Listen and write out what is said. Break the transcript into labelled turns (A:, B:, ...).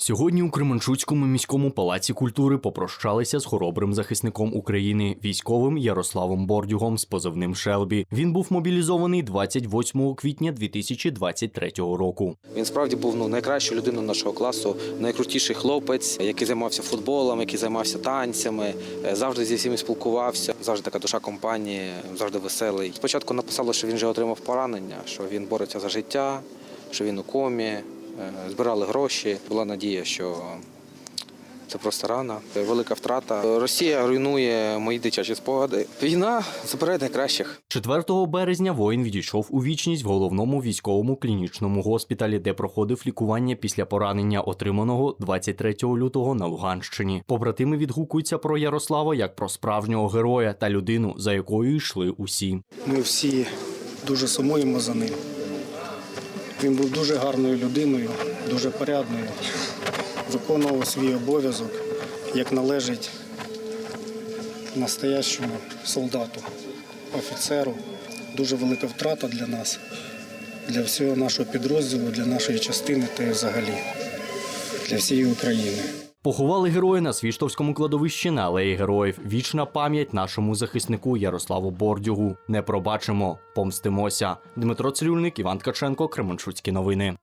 A: Сьогодні у Кременчуцькому міському палаці культури попрощалися з хоробрим захисником України, військовим Ярославом Бордюгом з позивним Шелбі. Він був мобілізований 28 квітня 2023 року.
B: Він справді був ну найкращою людиною нашого класу, найкрутіший хлопець, який займався футболом, який займався танцями, е, завжди зі всіми спілкувався. Завжди така душа компанії, завжди веселий. Спочатку написало, що він вже отримав поранення, що він бореться за життя, що він у комі. Е, Збирали гроші. Була надія, що це просто рана, Це велика втрата. Росія руйнує мої дитячі спогади. Війна забирає найкращих.
A: 4 березня воїн відійшов у вічність в головному військовому клінічному госпіталі, де проходив лікування після поранення, отриманого 23 лютого на Луганщині. Побратими відгукуються про Ярослава як про справжнього героя та людину, за якою йшли усі.
C: Ми всі дуже сумуємо за ним. Він був дуже гарною людиною, дуже порядною, виконував свій обов'язок, як належить настоящому солдату, офіцеру. Дуже велика втрата для нас, для всього нашого підрозділу, для нашої частини та взагалі для всієї України.
A: Поховали героя на Свіштовському кладовищі на алеї героїв. Вічна пам'ять нашому захиснику Ярославу Бордюгу. Не пробачимо, помстимося. Дмитро Цирюльник, Іван Ткаченко, Кременчуцькі новини.